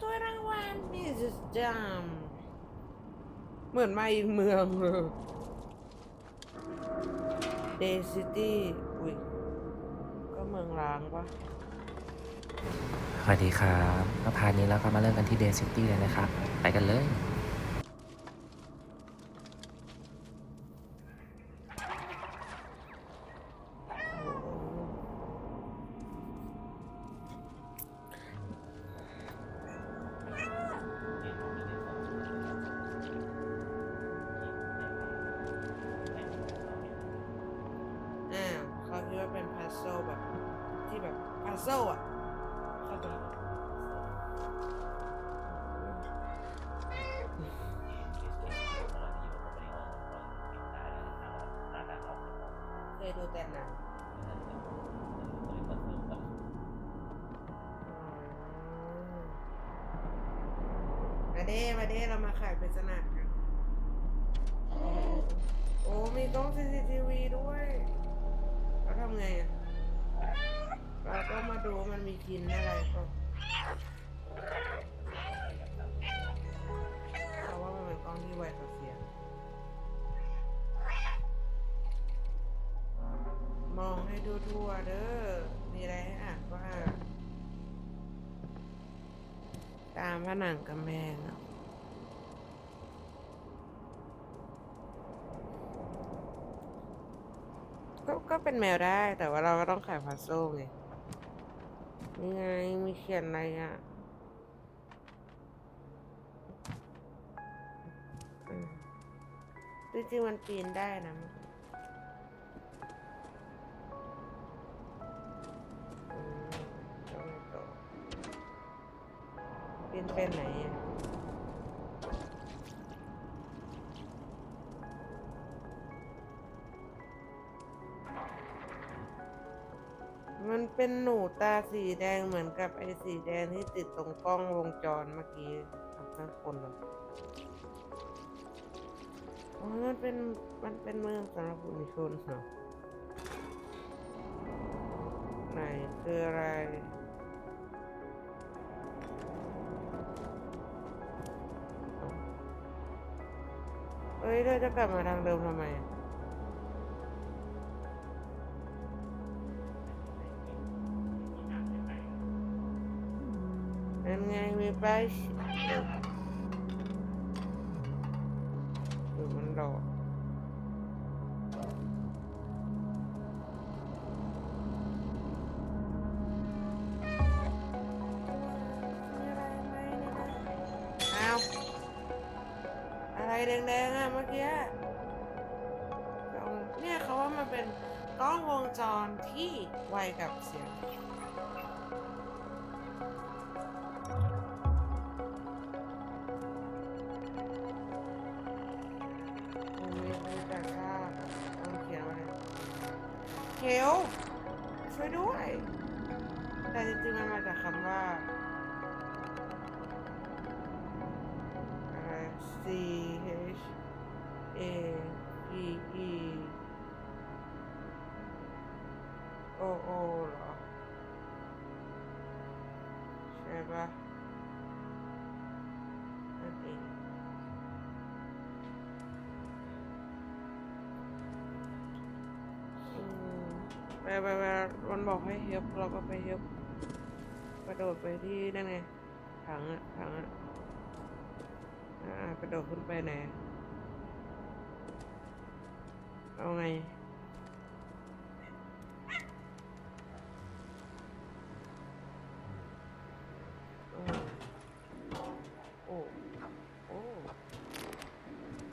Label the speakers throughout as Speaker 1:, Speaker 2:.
Speaker 1: ถ้วยรางวัลนี่จะจำเหมือนมาอีกเมืองเลยเดซิตี้อุ้ยก็เมืองร้างปะ
Speaker 2: สวัสดีครับมาพาร์ทนี้แล้วก็มาเริ่มกันที่เดย์ซิตี้เลยนะครับ ไปกันเลย
Speaker 1: เป็นพัซโซแบบที่แบบพัซโซอะเข้าใจเคยดูแต่หนังมาเด้มาเด้เรามาขายปริศนากัน โอ้มีกล้อง CCTV ด้วยเราทำไงอะ ราก็มาดูว่ามันมีกินอะไรก็เพราะว่ามันเป็นกล้องที่ไวต่อเสียง มองให้ดูทั่วๆเด้อ มีอะไรให้อ่านก็อ่านตามผนังกำแพงอะก็ก็เป็นแมวได้แต่ว่าเราก็ต้องขายพัซโซ่ไง นี่ไงมีเขียนอะไรอะจริงๆมันปีนได้นะอืมแล้วไงต่อปีนเป็นไหนอะ เป็นหนูตาสีแดงเหมือนกับไอ้สีแดงที่ติดตรงกล้องวงจรเมื่อกี้เอาสักคนเหรออ๋อมันเป็น มันเป็นเมืองสำหรับผู้มีชนเหรอไหนคืออะไรเอ้ยเราจะกลับมาทางเดิมทำไม นไงมีป้ายชื่อหรือมันดอกมีอะไรไหมเนี่ยอ้าวอะไรแดงๆอะเมื่อกี้กล้องเนี่ยเขาว่ามันเป็นกล้องวงจรที่ไวกับเสียง O O เหรอ ใช่ปะนั่นเองอืมไปไปไปมันบอกให้เฮฟเราก็ไปเฮฟกระโดดไปที่นั่นไงถังอะถังอะอ่ากระโดดขึ้นไปไหน เอาไง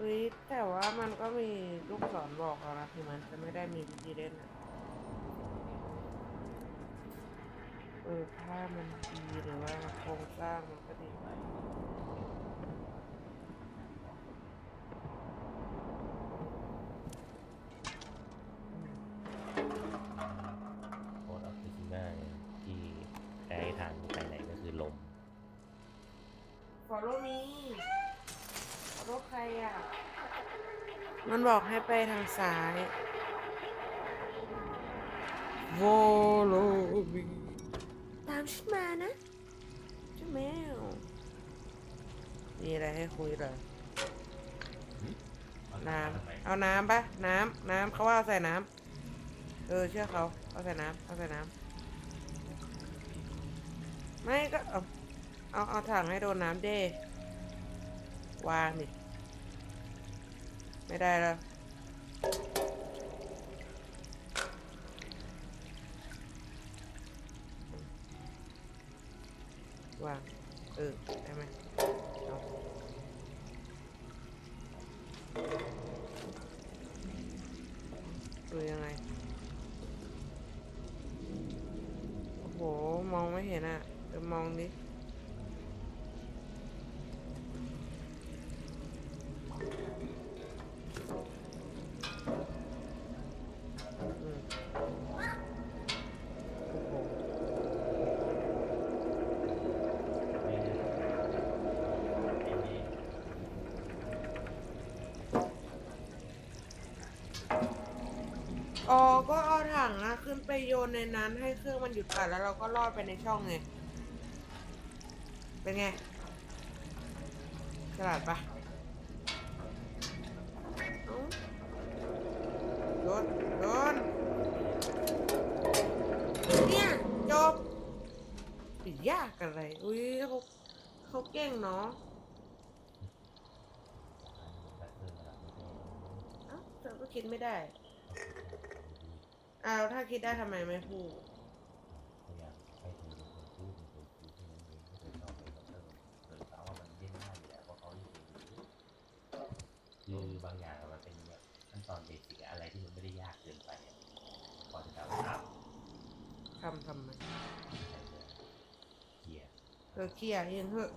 Speaker 1: เฮ้ยแต่ว่ามันก็มีลูกศรบอกแล้วนะคือมันจะไม่ได้มีวิธีเล่นอะเออภามันดีหรือว่าโครงสร้างมันก็ดี
Speaker 2: โมั
Speaker 1: นบอกให้ไปทางซ้าย follow me ตามฉันมานะเจ้าแมว มีอะไรให้คุยเหรอน้ำเอาน้ำปะน้ำน้ำเขาว่าเอาใส่น้ำเออเชื่อเขาเอาใส่น้ำเอาใส่น้ำไม่ก็เอาเอาเอาถังให้โดนน้ำเด้วางดิ ไม่ได้แล้ววางเออ ได้ไหมดูยังไง โอ้โห มองไม่เห็นอะเดี๋ยวมองดิ อ๋อ ก็เอาถังอะขึ้นไปโยนในนั้นให้เครื่องมันหยุดปั่นแล้วเราก็ลอดไปในช่องไง เป็นไงฉลาดปะโยนโยนเนี่ยจบปิยากอะไรอุ้ยเขาเขาเก่งเนาะเอ้าเธอก็คิดไม่ได้ อ้าวถ้าคิดได้ทำไมไม่พูด
Speaker 3: คือบางอย่างมันเป็นแบบขั้นตอนเบสิกอะไรที่มันไม่ได้ยากเกินไปอะพอจะทำครับ
Speaker 1: ทำทำไม
Speaker 3: เกียร์
Speaker 1: เธอเคลียร์ยังเหอะ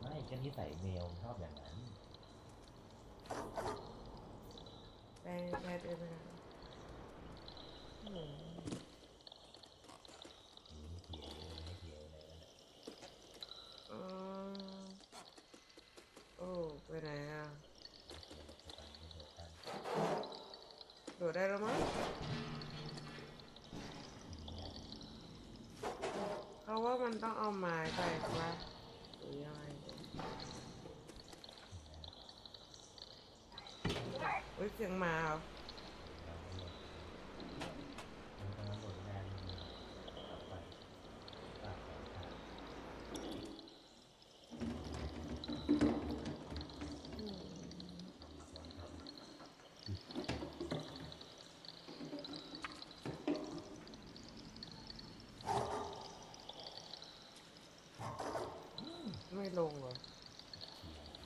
Speaker 3: ไม่ก็นิสัยเมลชอบอย่างนั้น
Speaker 1: ไปไปไปไปโอ้โห
Speaker 3: นี่เกียร์ไม่เกียร์อะ ไรนั่นแหละ
Speaker 1: อ๋อโอ้ไปไหนอะโดดได้แล้วมั้งเขาว่ามันต้องเอาไม้ไปวะหรือยังไงเฮ้ยเสียงหมาเหรออื ไม่ลงเหรอ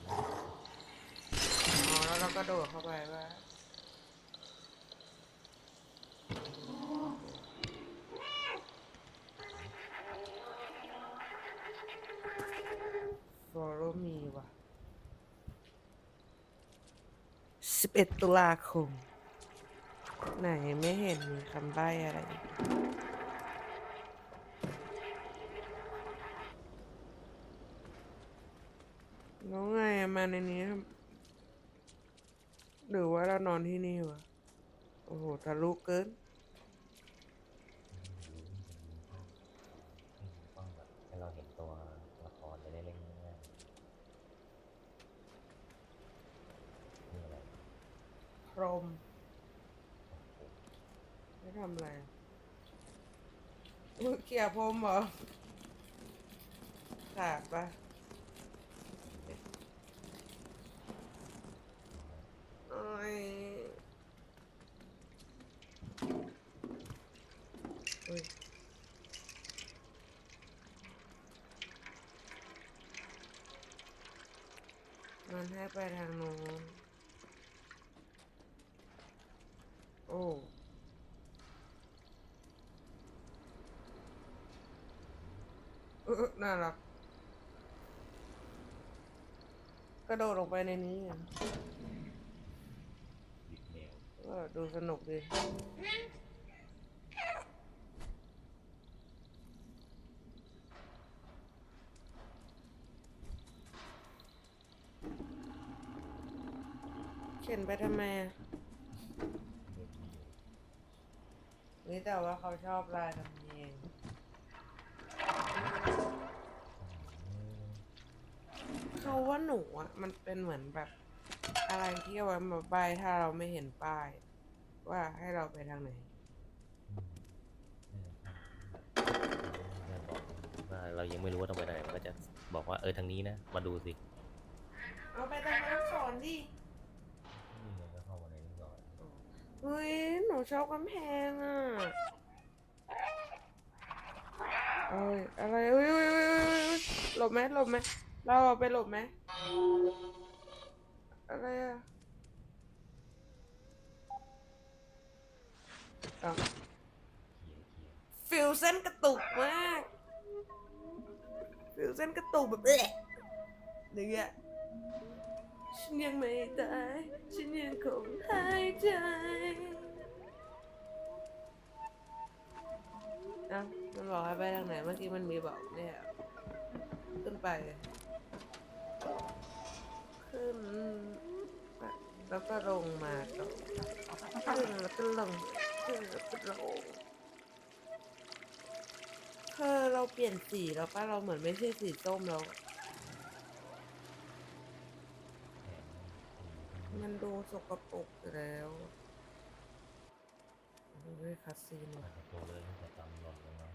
Speaker 1: อ๋อแล้วเราก็โดดเข้าไปว่าฟอร์มีว่ะ 11 ตุลาคม ไหนไม่เห็นมีคำใบ้อะไรอีก แล้วไงอะมาในนี้ทำหรือว่าเรานอนที่นี่วะ โอ้โหทะลุเกิน
Speaker 3: ต้องแบบให้เราเห็นตัวละครจะได้เล่นง่ายๆนี่อะไร
Speaker 1: พรหมไม่ทำอะไรอะอุ๊ยเขี่ยพรมเหรอขาดปะโอ้ยอุ๊ย มันให้ไปทางโน้นโอ้เออน่ารัก กระโดดลงไปในนี้อะ ดูสนุกดีเขียนไปทำไมอะ
Speaker 3: เมลที่อยู่
Speaker 1: นี่แต่ว่าเขาชอบลายทำเองเขาว่าหนูอะ มันเป็นเหมือนแบบ อะไรที่เอาไว้มาใบถ้าเราไม่เห็นป้าย ว่าให้เราไปทางไหน
Speaker 3: อืมเออครับว่าเรายังไม่รู้ว่าต้องไปไหนมันก็จะบอกว่าเออทางนี้นะมาดูสิ
Speaker 1: เอาไปทางน้ำสอนดิ
Speaker 3: นี่ไงก็เข้ามาในนี้ก่อน
Speaker 1: เฮ้ยหนูชอบกำแพงอะเอ้ยอะไรเอ้ยเอ้ยเอ้ยเอ้ยเอ้ยหลบไหมหลบไหมเราเอาไปหลบไหมอะไรอะ เอา
Speaker 3: เคลียร์เคลียร์
Speaker 1: ฟิวเส้นกระตุกมาก ฟิวเส้นกระตุกแบบเอ๊ะอย่างเงี้ยฉันยังไม่ตาย ฉันยังคงหายใจเอ้ามันบอกให้ไปทางไหน เมื่อกี้มันมีบอกเนี่ย ขึ้นไป ขึ้น แล้วก็ลงมาต่อขึ้นแล้วก็ลง ขึ้นแล้วก็ลงเธอเราเปลี่ยนสีแล้วป่ะเราเหมือนไม่ใช่สีส้มแล้ว มันดูสกปรกแล้วเฮ้ยคาซีน
Speaker 3: อา
Speaker 1: ว่ะ
Speaker 3: จจะตัวเลยตั้งแต่ตำหล่นลงมา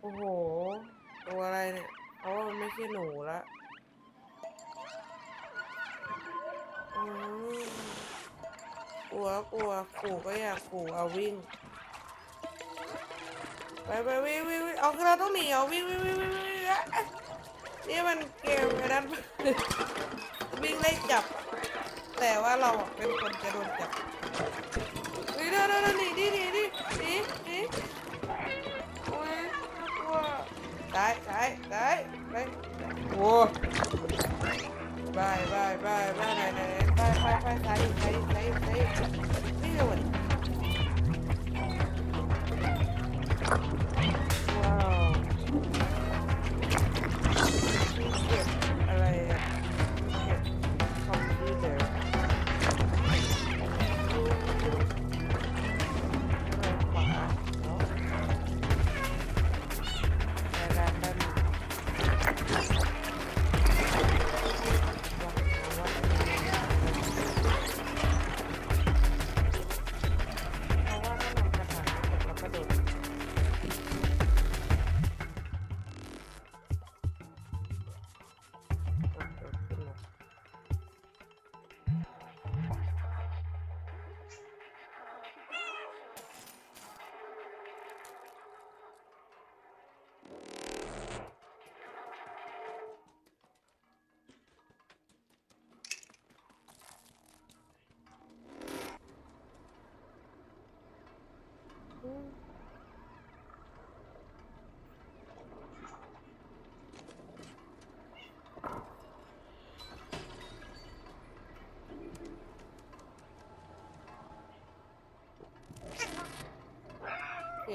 Speaker 1: โอ้โห ตัวอะไรเนี่ย เพราะว่ามันไม่ใช่หนูละอืม กลัวกลัวขู่ก็อยากขู่เอาวิ่ง ไปไปวิ่งวิ่งวิ่งเอาคือเราต้องหนีเอาวิ่งวิ่งวิ่งวิ่งนี่มันเกมไอ้นั้นวิ่งไล่จับ แต่ว่าเราเป็นคนจะโดนจับเฮ้ยเดินเดินเดินหนีดิหนีดิหนีหนีโอ้ยน่ากลัวตายตายตายไปโอ้ บายบายบายบายไหนไหนไปไปไปตายตายตายตายนี่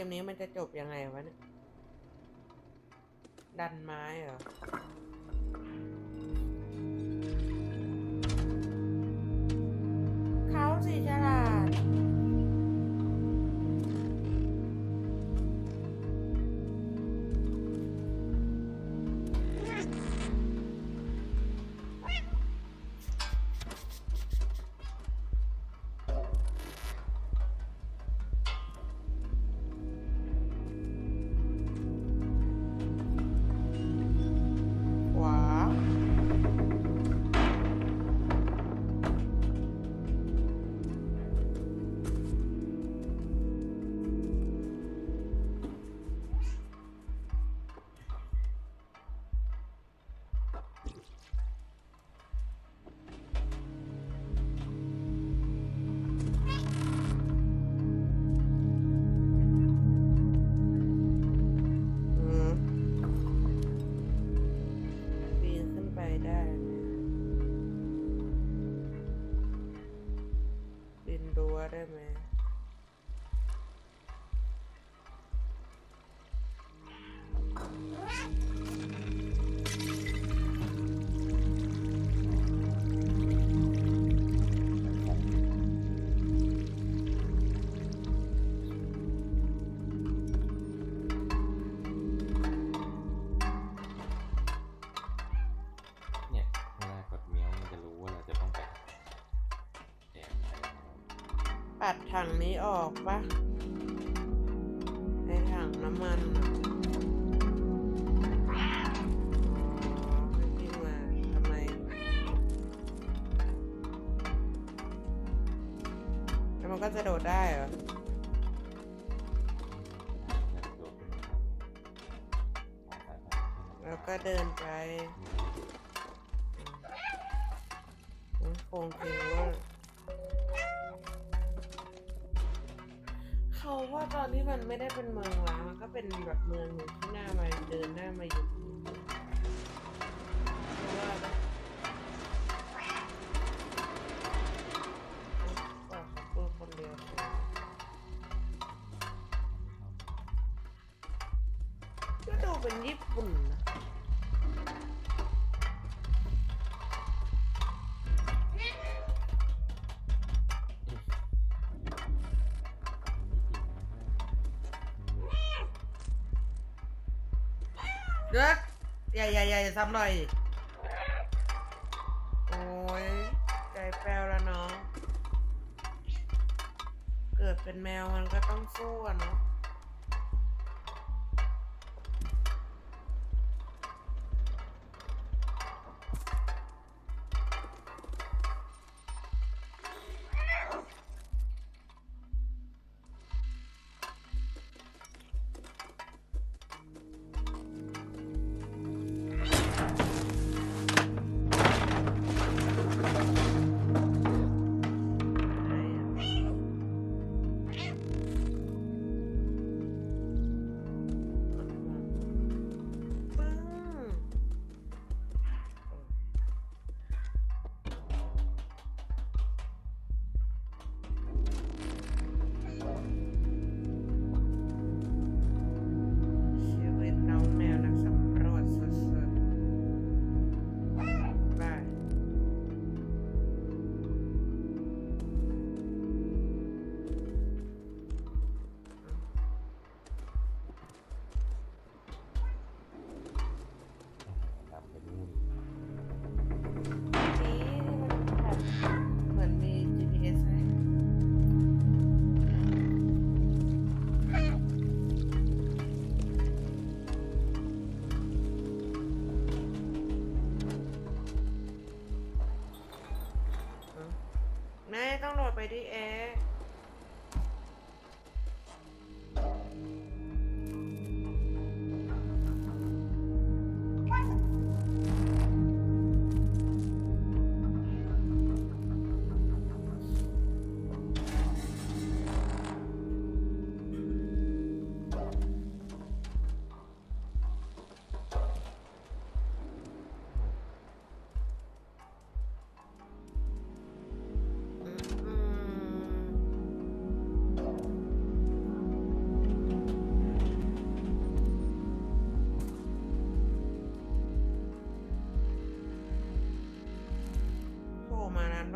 Speaker 1: มนี้มันจะจบยังไงวะเนี่ย ดันไม้เหรอ ถังนี้ออกปะในถังน้ำมันอะอ๋อให้พี่มาทำไมแล้วมันก็จะโดดได้เหรอแล้วก็เดินไปโครงเพลว่า ว่าตอนที่มันไม่ได้เป็นเมืองล้างมันก็เป็นแบบเมืองหนึ่งที่หน้ามาเดินหน้ามาอยู่เพราะว่าว่าเขาพูดคนเดียวก็ดูเป็นญี่ปุ่น อย่าอย่าอย่าอย่ซ้ำหน่อย โอ้ยใจแป้วแล้วเนาะเกิดเป็นแมวมันก็ต้องสู้อะเนาะ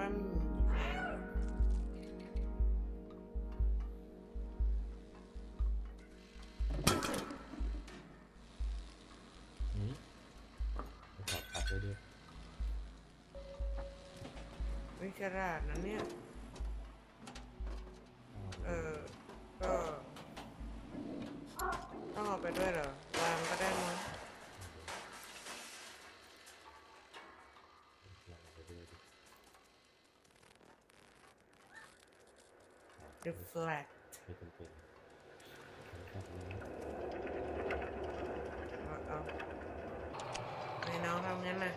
Speaker 1: นั้นบ้าง
Speaker 3: อืมไปขอพัดด้วยด้วย
Speaker 1: วิฉลาดนะเนี่ย เออ ก็ต้องเอาไปด้วยเหรอ reflect ไม่จำ
Speaker 3: เป็นเอา
Speaker 1: ๆให้
Speaker 3: น้องทำงั้นนะ